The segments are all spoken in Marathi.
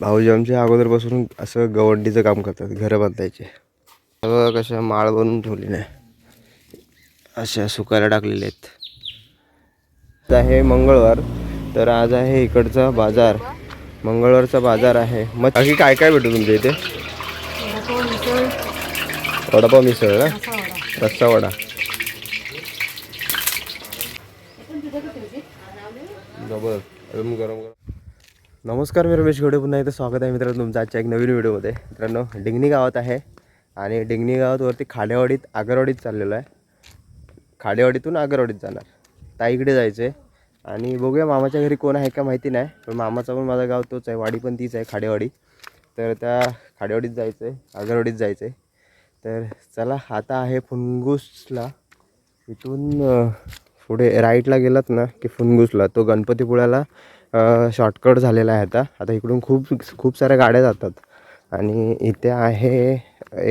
भाऊजी आमच्या अगोदरपासून असं गवंडीचं काम करतात घरं बांधायचे. सगळं कशा माळ बनवून ठेवली नाही. अशा सुकायला टाकलेले आहेत. आहे मंगळवार तर आज आहे इकडचा बाजार. मंगळवारचा बाजार आहे. मग बाकी काय काय भेटू तुमच्या इथे? वडापाव मिसळ ना? रस्सा वडा. जबर गरम गरम. नमस्कार मी रमेश घोडे. पुन्हा इथं स्वागत आहे मित्रांनो तुमचं आजच्या एक नवीन व्हिडिओमध्ये. मित्रांनो डिंगणी गावात आहे आणि डिंगणी गावात वरती खाडेवाडीत आगरवाडीत चाललेलो आहे. खाडेवाडीतून आगरवाडीत जाणार. ताईकडे जायचं आहे आणि बघूया मामाच्या घरी कोण आहे का माहिती नाही पण मामाचा पण माझा गाव तोच आहे. वाडी पण तीच आहे खाडेवाडी तर त्या खाडेवाडीत जायचं आहे आगरवाडीत जायचं आहे तर चला आता आहे फुनगुसला. इथून पुढे राईटला गेलात ना की फुनगुसला. तो गणपतीपुळ्याला शॉर्टकट झालेला आहे आता. आता इकडून खूप खूप साऱ्या गाड्या जातात. आणि इथे आहे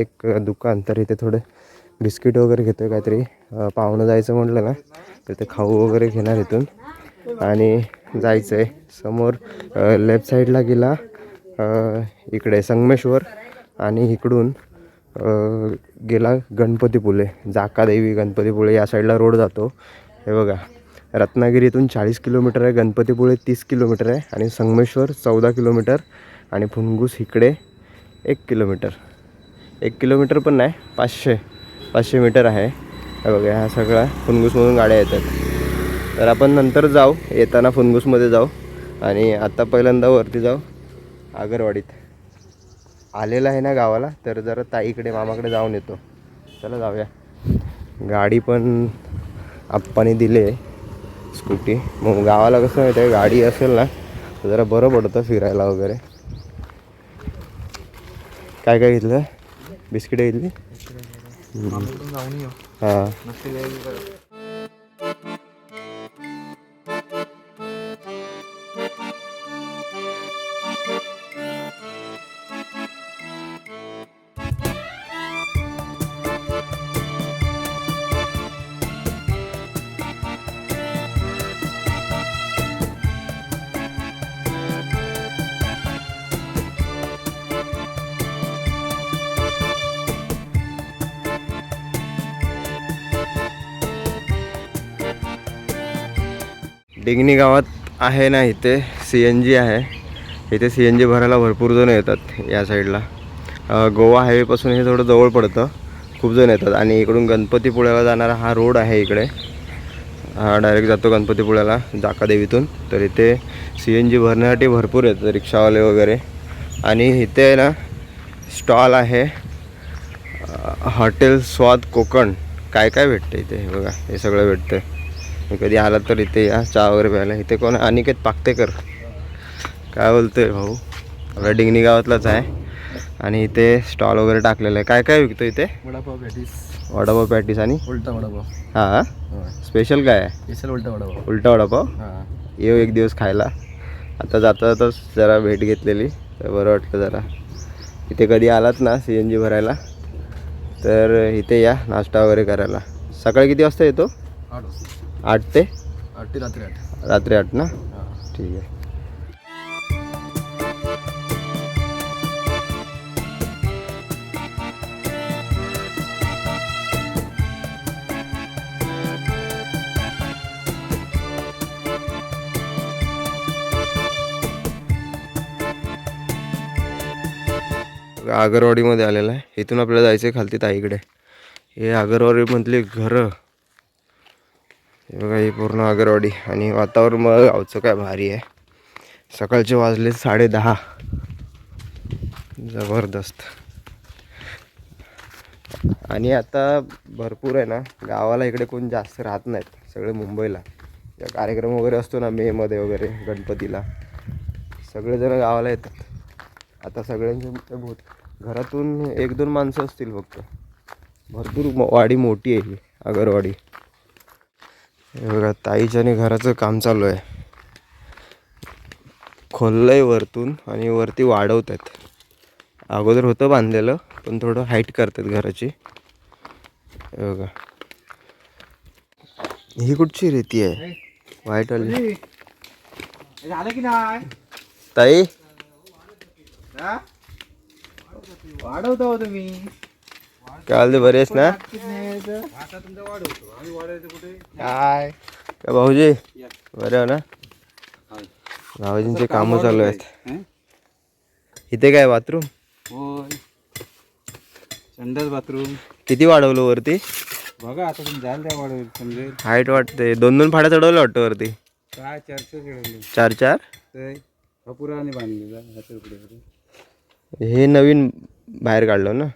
एक दुकान. तर इथे थोडे बिस्किट वगैरे घेतो आहे काहीतरी पाहुणं जायचं म्हटलं ना तर ते खाऊ वगैरे घेणार इथून. आणि जायचं आहे समोर लेफ्ट साईडला गेला इकडे संगमेश्वर. आणि इकडून गेला गणपतीपुळे. जाकादेवी गणपतीपुळे या साईडला रोड जातो. हे बघा. रत्नागिरीतून चाळीस किलोमीटर आहे गणपतीपुळे तीस किलोमीटर आहे आणि संगमेश्वर चौदा किलोमीटर आणि फुनगुस इकडे एक किलोमीटर. एक किलोमीटर पण नाही पाचशे पाचशे मीटर आहे. बघा ह्या सगळ्या फुनगुसमधून गाड्या येतात. तर आपण नंतर जाऊ येताना फुनगुसमध्ये जाऊ आणि आत्ता पहिल्यांदा वरती जाऊ आगरवाडीत. आलेला आहे ना गावाला तर जरा ताईकडे मामाकडे जाऊन येतो. चला जाऊया. गाडी पण आप्पाने दिली आहे. स्कूटी. मग गावाला कसं माहिती आहे गाडी असेल ना तर जरा बरं पडतं फिरायला वगैरे. काय काय घेतलं? बिस्किट घेतली? हां. डिंगणी गावात आहे ना इथे सी एन जी आहे. इथे सी एन जी भरायला भरपूर जण येतात या साईडला. गोवा हायवेपासून हे थोडं जवळ पडतं. खूप जण येतात आणि इकडून गणपतीपुळ्याला जाणारा हा रोड आहे इकडे. हा डायरेक्ट जातो गणपतीपुळ्याला जाकादेवीतून. तर इथे सी एन जी भरण्यासाठी भरपूर येतात रिक्षावाले वगैरे. आणि इथे आहे ना स्टॉल आहे हॉटेल स्वाद कोकण. काय काय भेटतं इथे? हे बघा हे सगळं भेटतं. कधी आला तर इथे या चहा वगैरे प्यायला. इथे कोण? अनिकेत पाकतेकर. काय बोलतोय भाऊ? आपल्या डिंगणी गावातलाच आहे. आणि इथे स्टॉल वगैरे टाकलेलं आहे. काय काय विकतो इथे? वडापाव पॅटीस. वडापाव पॅटीस आणि? उलटा वडापाव. हां स्पेशल काय आहे? स्पेशल उलटा वडापाव. उलटा वडापाव? हां. येऊ एक दिवस खायला. आता जाता जाताच जरा भेट घेतलेली. तर बरं वाटलं जरा. इथे कधी आलात ना सी एन जी भरायला? तर इथे या नाश्ता वगैरे करायला. सकाळी किती वाजता येतो? आठ वाजता. आठ ते? आठ ते रात्री आठ. रात्री आठ ना? ठीक आहे. आगरवाडीमध्ये आलेला आहे. इथून आपल्याला जायचं आहे खालती ताईकडे. हे आगरवाडीमधली घरं. हे बघा ही पूर्ण आगरवाडी आणि वातावरण मग गावचं काय भारी आहे. सकाळचे वाजले साडे दहा जबरदस्त. आणि आता भरपूर आहे ना गावाला इकडे कोण जास्त राहत नाहीत सगळे मुंबईला. या कार्यक्रम वगैरे असतो ना मेमध्ये वगैरे गणपतीला. सगळेजण गावाला येतात. आता सगळ्यांचे भूत घरातून एक दोन माणसं असतील फक्त. भरपूर वाडी मोठी आहे ही आगरवाडी. हे बघा ताईच्या आणि घराचं काम चालू आहे. खोललंय वरतून आणि वरती वाढवत आहेत अगोदर होतं बांधलेलं पण थोडं हाईट करतात घराची. हे बघा. ही कुठची रेती आहे? व्हाईट वाली. झालं की नाही? ताई? वाढवता हो तुम्ही. काय हालते बरे आहेस ना? काय काय भाऊजी? बरे हो ना? भाऊजींचे कामं चालू आहेत. इथे काय बाथरूम? संडास बाथरूम. किती वाढवलं वरती? बघा आता तुम्ही जायला द्या वाढवेल समजेल. हाईट वाटते दोन दोन फाड्या चढवलं वाटतं वरती? काय केलेली चार चार ते कपुराने बांधलेला पुढे. हे नवीन बाहेर काढलं ना?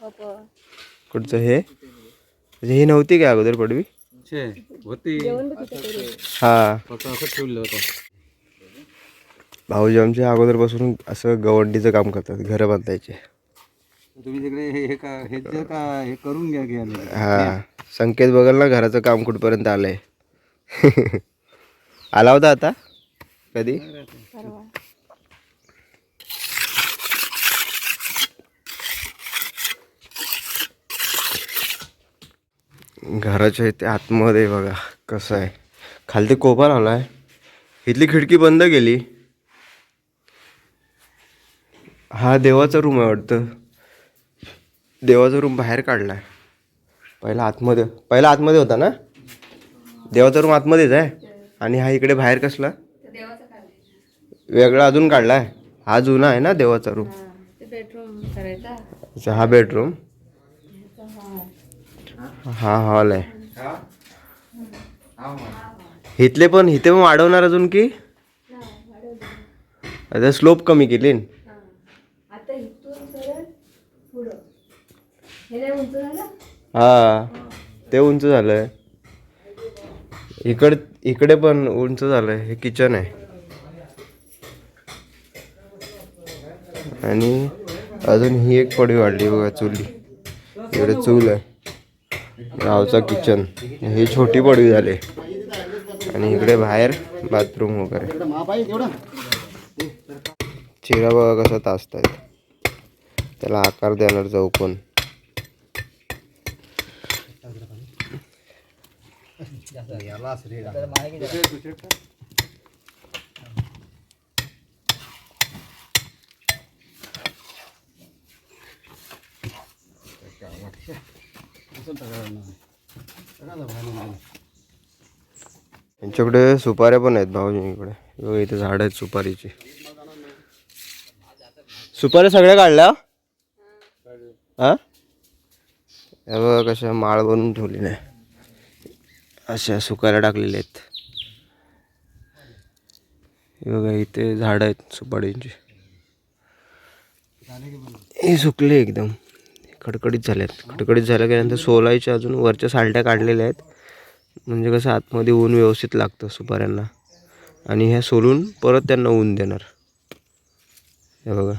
कुठचं हे? म्हणजे हे नव्हती काय अगोदर पडवी छे होती. हा. ठेवलं होतं. भाऊजी आमचे अगोदरपासून असं गवंडीचं काम करतात घरं बांधायचे. तुम्ही तिकडे हे हे का हे जे का हे करून घ्या घ्या हा. संकेत बघल ना घराचं काम कुठपर्यंत आलंय. आला होता आता? कधी? घराच्या इथे आतमध्ये बघा कसं आहे. खालती कोपा लावला आहे इथली खिडकी बंद केली. हा देवाचा रूम आहे वाटतं. देवाचा रूम बाहेर काढला आहे पहिला आतमध्ये पहिला आतमध्ये होता ना? देवाचा रूम आतमध्येच आहे? आणि हा इकडे बाहेर कसला? वेगळा अजून काढला आहे हा जुना आहे ना देवाचा रूम बेडरूम करायचा. अच्छा हा बेडरूम हा हॉल आहे. इथले पण इथे पण वाढवणार अजून की? आता स्लोप कमी केली. न? आता इथून सरळ पुढं. हे नाही उंच झालं? हा ते उंच झालंय. इकड इकडे पण उंच झालंय. हे किचन आहे. आणि अजून ही एक पडी वाढली बघा चुली. इकडे चूल आहे. गावचा किचन. ही छोटी पडवी झाले. आणि इकडे बाहेर बाथरूम वगैरे. चिरा बघा कसा आहेत त्याला आकार देणार चौकोन. यांच्याकडे सुपाऱ्या पण आहेत भाऊजींकडे इथे झाड आहेत सुपारीची. सुपाऱ्या सगळ्या काढल्या? हा? हे बघा कशा माळ बनवून ठेवली नाही अशा सुपाऱ्या टाकलेल्या आहेत. बघा इथे झाड आहेत सुपारींची. हे सुकले एकदम. कडकडीत झाल्यात. खडखडीत झाल्या गेल्यानंतर सोलायच्या अजून वरच्या सालट्या काढलेल्या आहेत. म्हणजे कसं आतमध्ये ऊन व्यवस्थित लागतं सुपाऱ्यांना. आणि ह्या सोलून परत त्यांना ऊन देणार. हे बघा.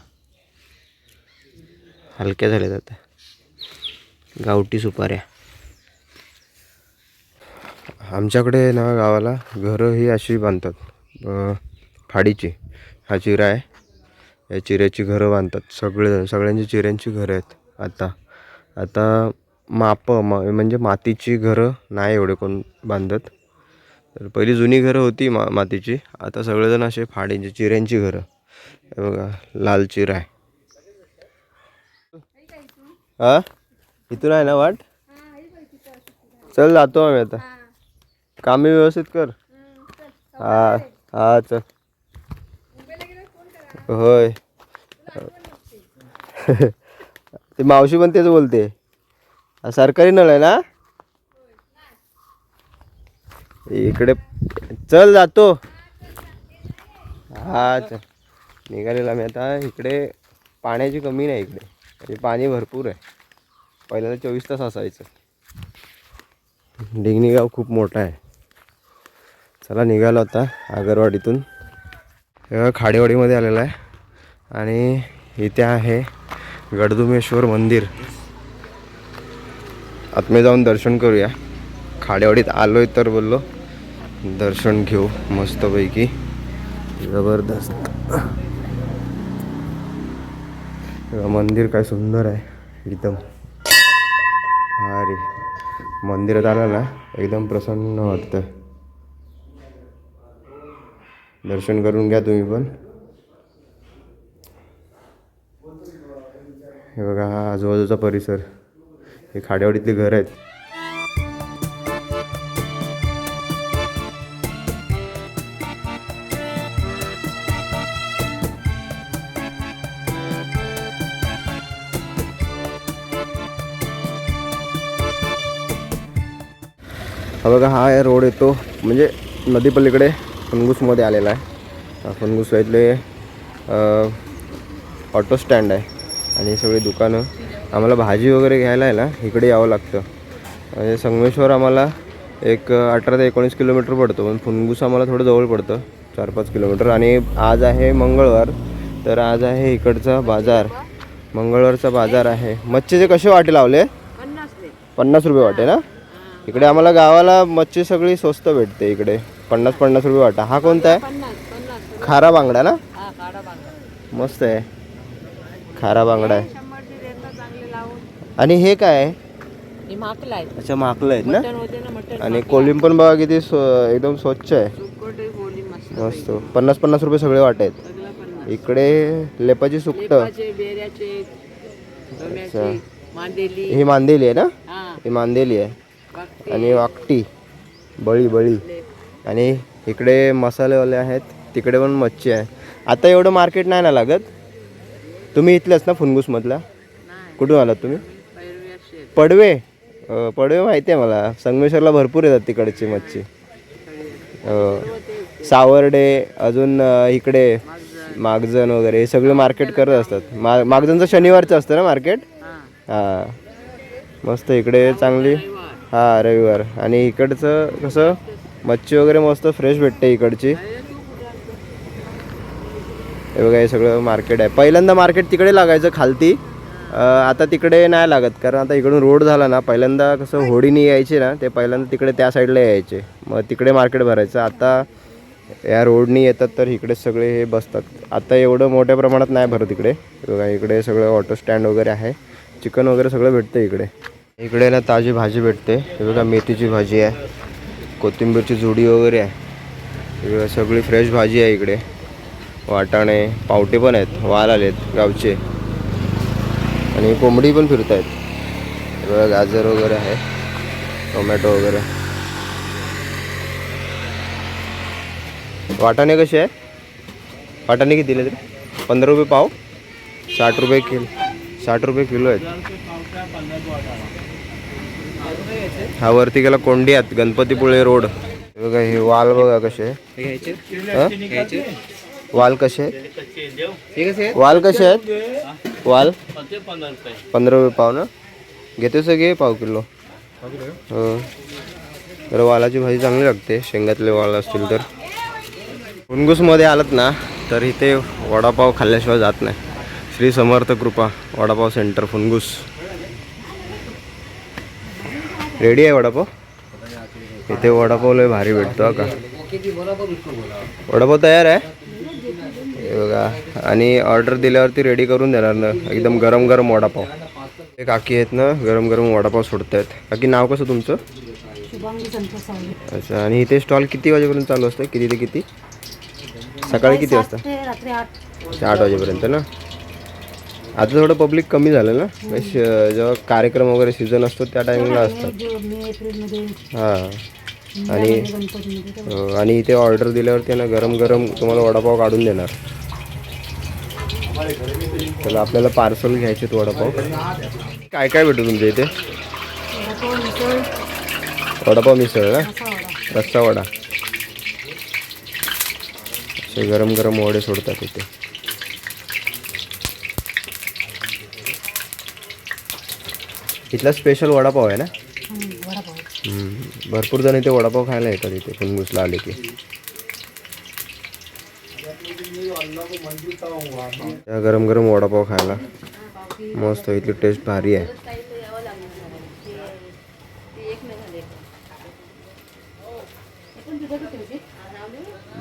हलक्या झाल्यात आता. गावठी सुपाऱ्या. आमच्याकडे ना गावाला घरं ही अशी बांधतात. फाडीची. हा चिरा आहे. या चिऱ्याची घरं बांधतात. सगळे सगळ्यांची चिऱ्यांची घरं आहेत. आता. आता माप म म्हणजे मातीची घरं नाही एवढे कोण बांधत. तर पहिली जुनी घरं होती मा मातीची. आता सगळेजण असे फाड्यांची चिऱ्यांची घरं. हे बघा लाल चिरा आहे. हा? इथून आहे ना वाट? चल जातो आम्ही आता. कामे व्यवस्थित कर. हा हा चल. होय. ते मावशी पण तेच बोलते. सरकारी नळ आहे ना? इकडे चल जातो. हा चल. निघालेला मी आता. इकडे पाण्याची कमी नाही इकडे. म्हणजे पाणी भरपूर आहे. पहिल्यांदा चोवीस तास असायचं. डिंगणी गाव खूप मोठा आहे. चला निघालो आता आगरवाडीतून. खाडेवाडीमध्ये आलेला आहे. आणि इथे आहे गडदुमेश्वर मंदिर. आतमध्ये जाऊन दर्शन करूया. खाडेवाडीत आलोय तर बोललो. दर्शन घेऊ मस्तपैकी. जबरदस्त. मंदिर काय सुंदर आहे. एकदम अरे मंदिरात आलं ना एकदम प्रसन्न वाटतं दर्शन करून घ्या तुम्ही पण. हे बघा हा आजूबाजूचा परिसर. हे खाड्यावाडीतली घर आहेत. हा बघा हा रोड येतो. म्हणजे नदीपलीकडे फणगूसमध्ये आलेला आहे. हा इथले ऑटो स्टँड आहे. आणि सगळी दुकानं. आम्हाला भाजी वगैरे घ्यायला आहे ना इकडे यावं लागतं. म्हणजे संगमेश्वर आम्हाला एक अठरा ते एकोणीस किलोमीटर पडतो. पण फुनगूस आम्हाला थोडं जवळ पडतं चार पाच किलोमीटर. आणि आज आहे मंगळवार तर आज आहे इकडचा बाजार. मंगळवारचा बाजार आहे. मच्छीचे कसे वाटे लावले? पन्नास रुपये वाटे ना? इकडे आम्हाला गावाला मच्छी सगळी स्वस्त भेटते इकडे. पन्नास पन्नास रुपये वाटा. हा कोणता आहे? खारा बांगडा ना? मस्त आहे. खारा बांगडा आहे. आणि हे काय आहे? हे माकलं आहे अच्छा माकलं आहेत ना? मटण होते ना मटण आणि कोलिम पण बघा किती स्व- एकदम स्वच्छ आहे. सुकट बोली मस्त मस्त. पन्नास पन्नास रुपये सगळे वाट आहेत. सगळं इकडे लेपाची सुकट. लेपाचे बेऱ्याचे डोम्याचे मांदेली. ही मांदेली आहे ना? हा. ही मांदेली आहे. बाकी आणि वाकटी. बळी बळी. आणि इकडे मसालेवाले आहेत. तिकडे पण मच्छी आहे. आता एवढं मार्केट नाही ना लागत? तुम्ही इथलेच ना फुनगूसमधला? कुठून आलात तुम्ही? पडवे. पडवे माहिती आहे मला. संगमेश्वरला भरपूर येतात तिकडची मच्छी. सावर्डे अजून इकडे मागजन वगैरे. हे सगळे मार्केट करत असतात. मा मागजनचं शनिवारचं असतं ना मार्केट? हा. हां. मस्त इकडे चांगली हां रविवार. आणि इकडचं कसं? मच्छी वगैरे मस्त फ्रेश भेटते इकडची. हे बघा हे सगळं मार्केट आहे. पहिल्यांदा मार्केट तिकडे लागायचं खालती. आता तिकडे नाही लागत कारण आता इकडून रोड झाला ना पहिल्यांदा कसं होडीने यायचे ना ते पहिल्यांदा तिकडे त्या साईडला यायचे. मग तिकडे मार्केट भरायचं. आता या रोडनी येतात तर इकडे सगळे हे बसतात. आता एवढं मोठ्या प्रमाणात नाही भरत इकडे. बघा इकडे सगळं ऑटो स्टँड वगैरे आहे. चिकन वगैरे सगळं भेटतं इकडे. इकडे ना ताजी भाजी भेटते. हे बघा मेथीची भाजी आहे. कोथिंबीरची जुडी वगैरे आहे. सगळी फ्रेश भाजी आहे इकडे. वाटाणे पावटे पण आहेत वाल आलेत गावचे. आणि कोंबडी पण फिरत आहेत बघा गाजर वगैरे आहे टोमॅटो वगैरे. वाटाणे कसे आहे वाटाणे किती दिले तरी? पंधरा रुपये पाव साठ रुपये किलो साठ रुपये किलो आहेत. हा वरती गेला कोंडी आहेत गणपतीपुळे रोड. बघा हे वाल बघा कसे. आहे. वाल कसे आहेत? वाल कसे आहेत? वाल? पंधरा रुपये पाव ना. घेते सगळे पाव किलो. हो. तर वालाची भाजी चांगली लागते शेंगातले वाल असतील तर. मुनगूसमध्ये आलात ना तर इथे वडापाव खाल्ल्याशिवाय जात नाही. श्री समर्थ कृपा वडापाव सेंटर फुनगूस. रेडी आहे वडापाव? इथे वडापाव लय भारी भेटतो का? वडापाव तयार आहे? बघा. आणि ऑर्डर दिल्यावरती रेडी करून देणार ना. एकदम गरम गरम वडापाव. ते काकी आहेत ना गरम गरम वडापाव सोडत आहेत काकी नाव कसं तुमचं? अच्छा आणि इथे स्टॉल किती वाजेपर्यंत चालू असतं? किती ते किती? सकाळी किती वाजता? अच्छा, आठ. वाजेपर्यंत ना? आता थोडं पब्लिक कमी झालं ना? जेव्हा कार्यक्रम वगैरे सीझन असतो त्या टायमिंगला असतात. हां. आणि हो, आणि इथे ऑर्डर दिल्यावरती ना गरम गरम तुम्हाला वडापाव काढून देणार. चला आपल्याला पार्सल घ्यायचे वडापाव. काय काय भेटू तुमच्या इथे? वडापाव मिसळ ना? रस्सा वडा. असे गरम गरम वडे सोडतात इथे. इथला स्पेशल वडापाव आहे ना. भरपूर जण इथे वडापाव खायला येतात इथे फुनगुसला आले की. त्या गरम गरम वडापाव खायला. मस्त इथली टेस्ट भारी आहे.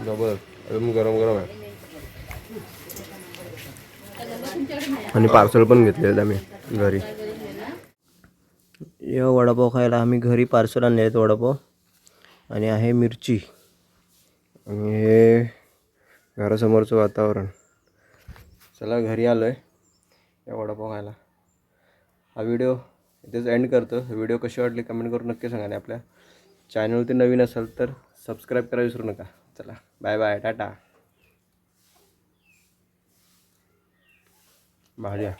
डबल एकदम गरम गरम आहे. आणि पार्सल पण घेतलेलं आम्ही घरी. या वडापाव खायला आम्ही घरी पार्सल आणले आहेत वडापाव. आणि आहे मिरची. आणि हे घरासमोरचं वातावरण. चला घरी आलो आहे या वडापाव खायला. हा व्हिडिओ इथेच एंड करतो. व्हिडिओ कशी वाटली कमेंट करून नक्की सांगा आणि आपल्या चॅनलवरती नवीन असाल तर सबस्क्राईब करा विसरू नका. चला बाय बाय टाटा. भाज्या.